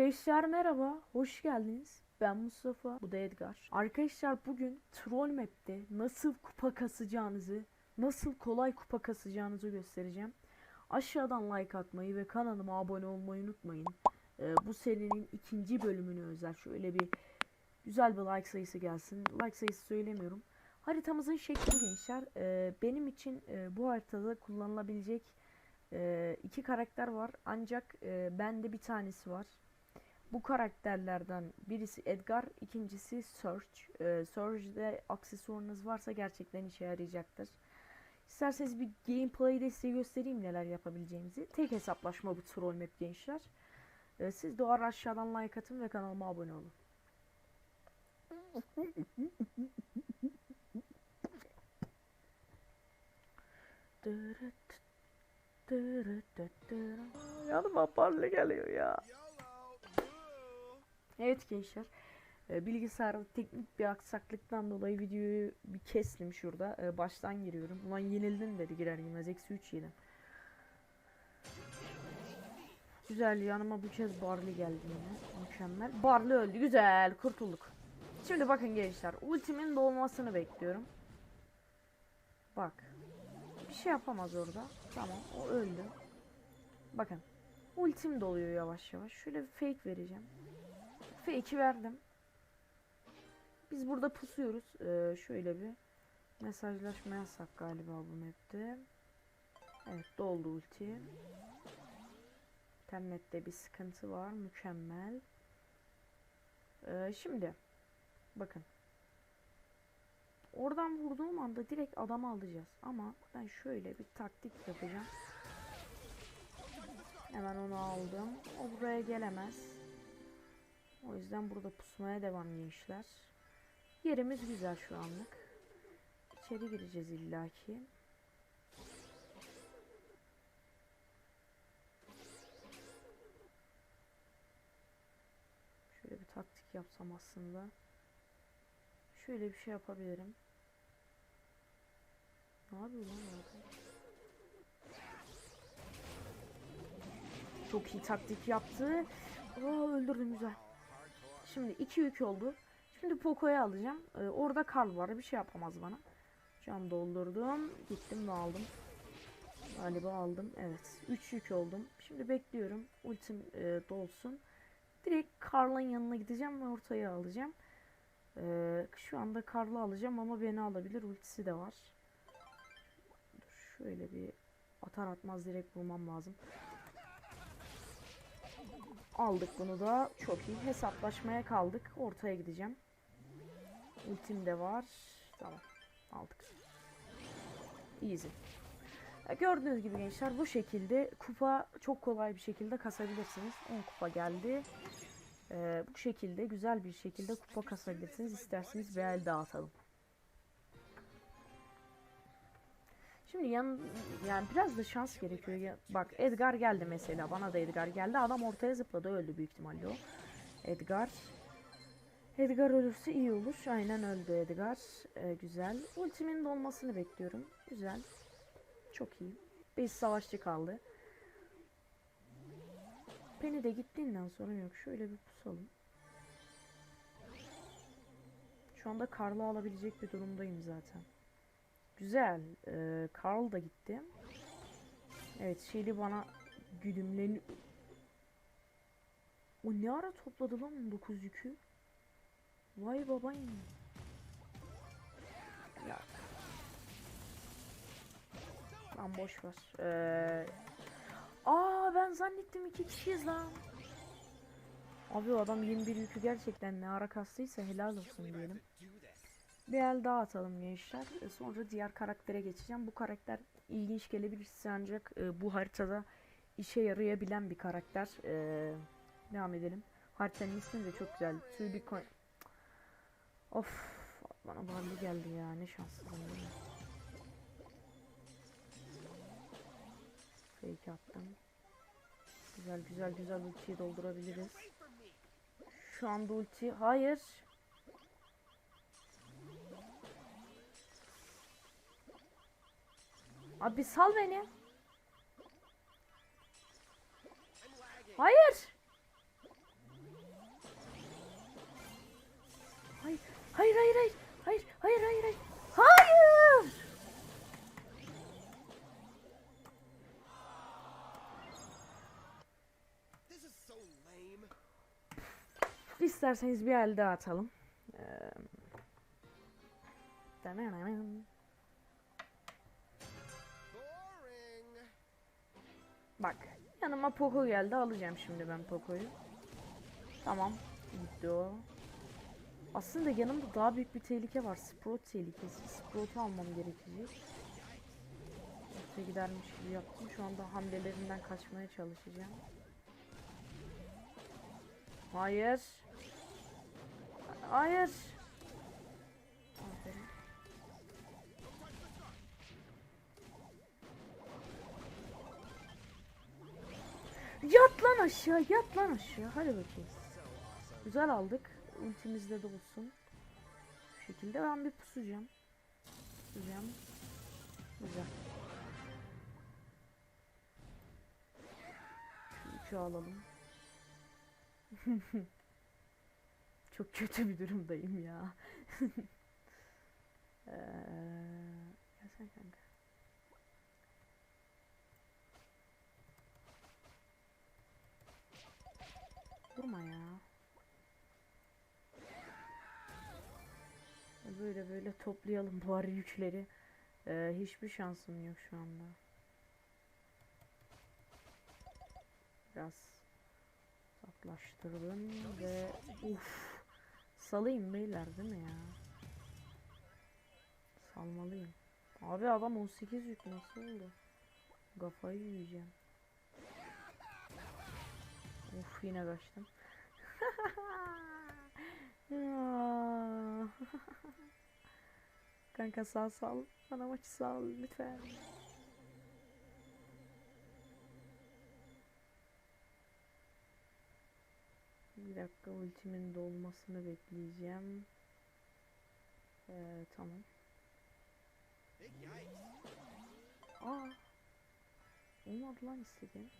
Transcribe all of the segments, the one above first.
Arkadaşlar merhaba, hoş geldiniz. Ben Mustafa, bu da Edgar. Arkadaşlar bugün Troll Map'te nasıl kupa kasacağınızı, nasıl kolay kupa kasacağınızı göstereceğim. Aşağıdan like atmayı ve kanalıma abone olmayı unutmayın. Ee, bu serinin ikinci bölümünü özel şöyle bir güzel bir like sayısı gelsin. Like sayısı söylemiyorum. Haritamızın şekli gençler. Ee, benim için e, bu haritada kullanılabilecek e, iki karakter var. Ancak e, bende bir tanesi var. Bu karakterlerden birisi Edgar, ikincisi Surge. Ee, Surge'de aksesuarınız varsa gerçekten işe yarayacaktır. İsterseniz bir gameplay de size göstereyim neler yapabileceğimizi. Tek hesaplaşma bu troll map gençler. Ee, siz de aşağıdan like atın ve kanalıma abone olun. Yanıma parla geliyor ya. Evet gençler. E, bilgisayarda teknik bir aksaklıktan dolayı videoyu bir kestim şurada. E, baştan giriyorum. Ulan yenildin dedi girer girmez. Eksi 3 yedim. Güzel yanıma bu kez Barley geldi yine. Mükemmel. Barley öldü. Güzel kurtulduk. Şimdi bakın gençler. Ultimin dolmasını bekliyorum. Bak. Bir şey yapamaz orada. Tamam o öldü. Bakın. Ultim doluyor yavaş yavaş. Şöyle bir fake vereceğim. Fake'i verdim. Biz burada pusuyoruz. Ee, şöyle bir mesajlaşma yasak galiba bu map'te. Evet doldu ulti. İnternette bir sıkıntı var. Mükemmel. Ee, şimdi bakın. Oradan vurduğum anda direkt adamı alacağız. Ama ben şöyle bir taktik yapacağım. Hemen onu aldım. O buraya gelemez. O yüzden burada pusmaya devam gençler. Yerimiz güzel şu anlık. İçeri gireceğiz illaki. Şöyle bir taktik yapsam aslında. Şöyle bir şey yapabilirim. Ne yapıyor lan orada? Çok iyi taktik yaptı. Aa, öldürdüm güzel. Şimdi 2 yük oldu. Şimdi Poco'yu alacağım. Ee, orada Karl var. Bir şey yapamaz bana. Can doldurdum. Gittim ve aldım. Galiba aldım. Evet. 3 yük oldum. Şimdi bekliyorum. Ultim e, dolsun. Direkt Karl'ın yanına gideceğim ve ortaya alacağım. Ee, şu anda Karl'ı alacağım ama beni alabilir. Ultisi de var. Dur, şöyle bir atar atmaz direkt bulmam lazım. Aldık bunu da. Çok iyi. Hesaplaşmaya kaldık. Ortaya gideceğim. Ultim de var. Tamam. Aldık. Easy. Ya gördüğünüz gibi gençler bu şekilde kupa çok kolay bir şekilde kasabilirsiniz. 10 kupa geldi. Ee, bu şekilde güzel bir şekilde kupa kasabilirsiniz. İsterseniz el dağıtalım. Şimdi yan, yani biraz da şans gerekiyor. Ya, bak Edgar geldi mesela. Bana da Edgar geldi. Adam ortaya zıpladı. Öldü büyük ihtimalle o. Edgar. Edgar ölürse iyi olur. Aynen öldü Edgar. Ee, güzel. Ultimin dolmasını bekliyorum. Güzel. Çok iyi. 5 savaşçı kaldı. Penny de gittiğinden sonra yok. Şöyle bir pusalım. Şu anda Karl'ı alabilecek bir durumdayım zaten. Güzel. Ee, Karl da gitti. Evet Shelly bana güdümleni... O ne ara topladı lan 19 yükü? Vay babayım. Ya. Lan boş ver. Ee... Aa ben zannettim iki kişiyiz lan. Abi o adam 21 yükü gerçekten ne ara kastıysa helal olsun diyelim. Bir el daha gençler. E, Sonra diğer karaktere geçeceğim. Bu karakter ilginç gelebilir size ancak e, bu haritada işe yarayabilen bir karakter. E, devam edelim. Haritanın ismi de çok güzel. Tüy bir koy... Of bana Barley geldi ya ne şanssızım? Fake attım. Güzel güzel güzel ultiyi doldurabiliriz. Şu anda ulti hayır. Abi sal beni. Hayır. Hayır, hayır, hayır, hayır. Hayır, hayır, hayır, hayır. Hayır. İsterseniz bir el daha atalım. Ee... Bak yanıma Poco geldi alacağım şimdi ben Poco'yu. Tamam gitti o. Aslında yanımda daha büyük bir tehlike var. Sprout tehlikesi. Sprout'u almam gerekecek. Yoksa gidermiş gibi yaptım. Şu anda hamlelerinden kaçmaya çalışacağım. Hayır. Hayır. Yat lan aşağı, yat lan aşağı. Hadi bakayım. Güzel aldık. Ultimizde de olsun. Bu şekilde ben bir pusacağım. Pusacağım. Güzel. Şu alalım. Çok kötü bir durumdayım ya. Eee, gelsene kanka. Vurma ya. Böyle böyle toplayalım bari yükleri. Ee, hiçbir şansım yok şu anda. Biraz uzaklaştırdım ve uf salayım beyler değil mi ya? Salmalıyım. Abi adam 18 yük nasıl oldu? Kafayı yiyeceğim. Uf yine kaçtım. Kanka sağ sal. Bana maçı sal lütfen. Bir dakika ultimin dolmasını bekleyeceğim. Ee, tamam. Aa. Olmadı lan istediğim.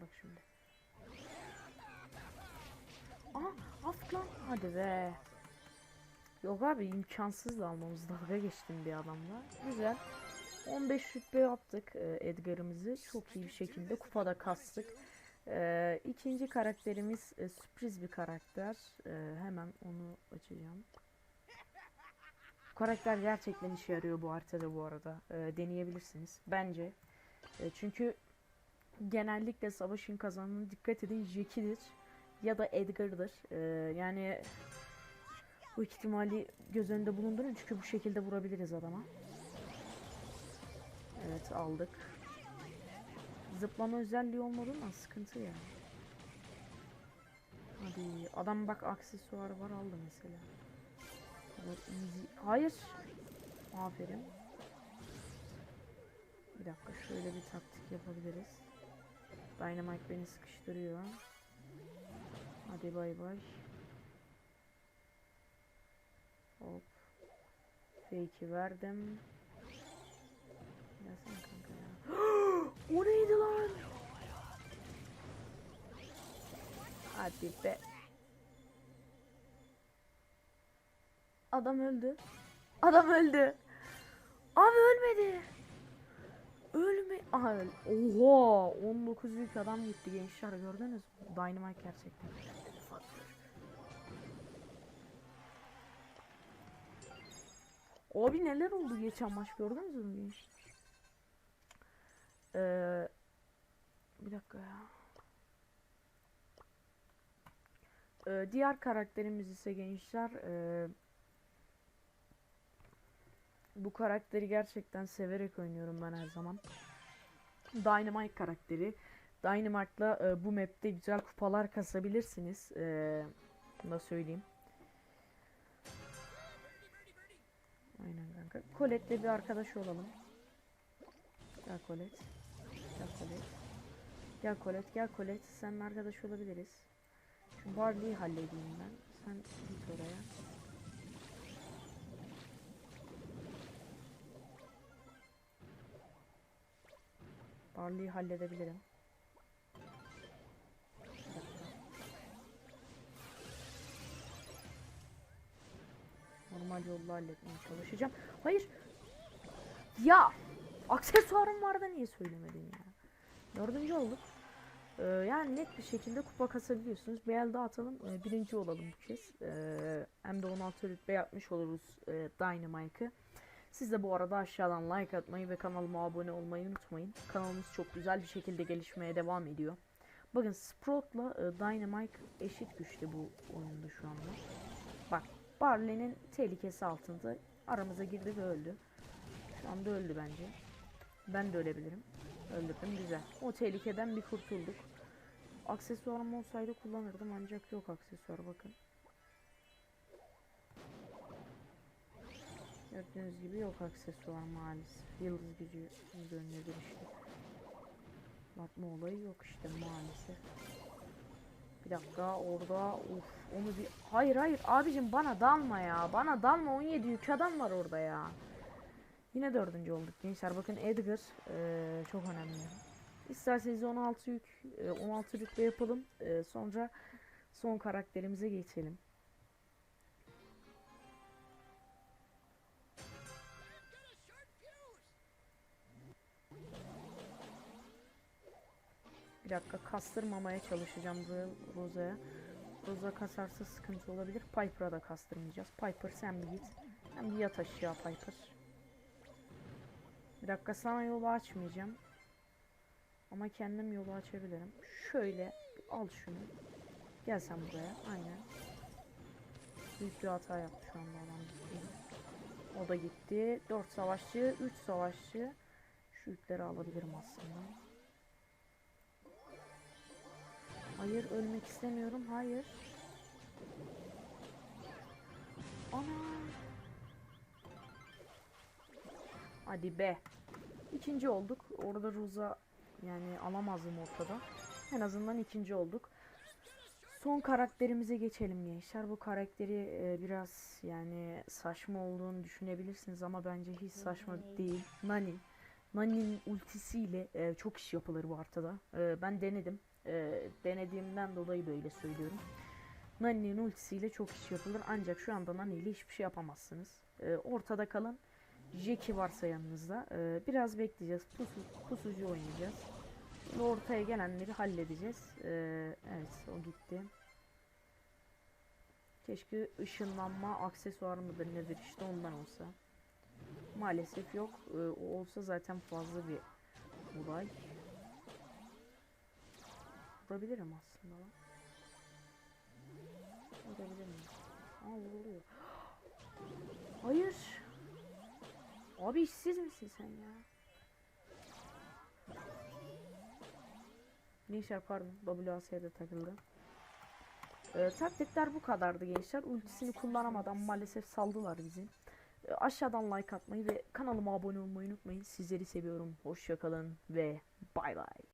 Bak şimdi. Aha af lan. Hadi be. Yok abi imkansız da almamız dalga geçtim bir adamla. Güzel. 15 rütbe yaptık e, Edgar'ımızı. Çok iyi bir şekilde kupada kastık. E, ikinci karakterimiz e, sürpriz bir karakter. E, hemen onu açacağım. Bu karakter gerçekten işe yarıyor bu haritada bu arada. E, deneyebilirsiniz. Bence. E, çünkü genellikle savaşın kazananı dikkat edin Jackie'dir ya da Edgar'dır. E, yani bu ihtimali göz önünde bulundurun çünkü bu şekilde vurabiliriz adama. Evet aldık. Zıplama özelliği olmadığından sıkıntı ya. Hadi adam bak aksesuar var aldı mesela. Hayır. Aferin. Bir dakika şöyle bir taktik yapabiliriz. Dynamite beni sıkıştırıyor. Hadi bay bay. Hop. Fake'i verdim. Gelsene kanka ya. o neydi lan? Hadi be. Adam öldü. Adam öldü. Abi ölmedi. Ölme. Aha öl. Oha 19 büyük adam gitti gençler gördünüz mü? Dynamite gerçekten. Abi neler oldu geçen maç gördünüz mü genç? Ee, bir dakika ya. Ee, diğer karakterimiz ise gençler ee, bu karakteri gerçekten severek oynuyorum ben her zaman. Dynamite karakteri. Dynamite'la e, bu map'te güzel kupalar kasabilirsiniz. E, nasıl söyleyeyim? Aynen kanka. Colette'le bir arkadaş olalım. Gel Colette. Gel Colette. Gel Colette, gel Colette. Seninle arkadaş olabiliriz. Şu Barley'i halledeyim ben. Sen git oraya. Harley'i halledebilirim. Normal yolla halletmeye çalışacağım. Hayır. Ya. Aksesuarım vardı niye söylemedin ya. Dördüncü olduk. Ee, yani net bir şekilde kupa kasabiliyorsunuz. Bir el atalım. Ee, birinci olalım bu kez. Ee, hem de 16 rütbe yapmış oluruz e, Dynamike'ı. Siz de bu arada aşağıdan like atmayı ve kanalıma abone olmayı unutmayın. Kanalımız çok güzel bir şekilde gelişmeye devam ediyor. Bakın Sprout'la e, Dynamite eşit güçte bu oyunda şu anda. Bak Barley'nin tehlikesi altında aramıza girdi ve öldü. Şu anda öldü bence. Ben de ölebilirim. Öldürdüm güzel. O tehlikeden bir kurtulduk. Aksesuarım olsaydı kullanırdım ancak yok aksesuar bakın. Gördüğünüz gibi yok aksesuar maalesef. Yıldız gücü gönderdi işte. Batma olayı yok işte maalesef. Bir dakika orada uf onu bir hayır hayır abicim bana dalma ya bana dalma 17 yük adam var orada ya. Yine dördüncü olduk gençler bakın Edgar eee, çok önemli. İsterseniz 16 yük eee, 16 rütbe yapalım eee, sonra son karakterimize geçelim. Bir dakika kastırmamaya çalışacağım Ro- Rosa'ya. Rosa kasarsa sıkıntı olabilir. Piper'a da kastırmayacağız. Piper sen bir git. Sen bir yat aşağı Piper. Bir dakika sana yolu açmayacağım. Ama kendim yolu açabilirim. Şöyle al şunu. Gel sen buraya. Aynen. Büyük bir hata yaptı şu anda adam. O da gitti. 4 savaşçı, 3 savaşçı. Şu yükleri alabilirim aslında. Hayır ölmek istemiyorum. Hayır. Ana. Hadi be. İkinci olduk. Orada Ruza yani alamazdım ortada. En azından ikinci olduk. Son karakterimize geçelim gençler. Bu karakteri e, biraz yani saçma olduğunu düşünebilirsiniz ama bence hiç saçma değil. Nani. Nani'nin ultisiyle e, çok iş yapılır bu haritada. E, ben denedim. E, denediğimden dolayı böyle söylüyorum. Nani'nin ultisiyle çok iş yapılır ancak şu anda Nani ile hiçbir şey yapamazsınız. E, ortada kalın. Jackie varsa yanınızda. E, biraz bekleyeceğiz. Pusu, pusucu oynayacağız. Şimdi ortaya gelenleri halledeceğiz. E, evet o gitti. Keşke ışınlanma aksesuarı mıdır nedir işte ondan olsa. Maalesef yok. E, olsa zaten fazla bir olay. Vurabilirim aslında lan. Vurabilir miyim? Aa vuruluyor. Hayır. Abi işsiz misin sen ya? Neyse pardon. WAS'ye takıldı. Ee, taktikler bu kadardı gençler. Ultisini kullanamadan maalesef saldılar bizi. Ee, aşağıdan like atmayı ve kanalıma abone olmayı unutmayın. Sizleri seviyorum. Hoşçakalın ve bay bay.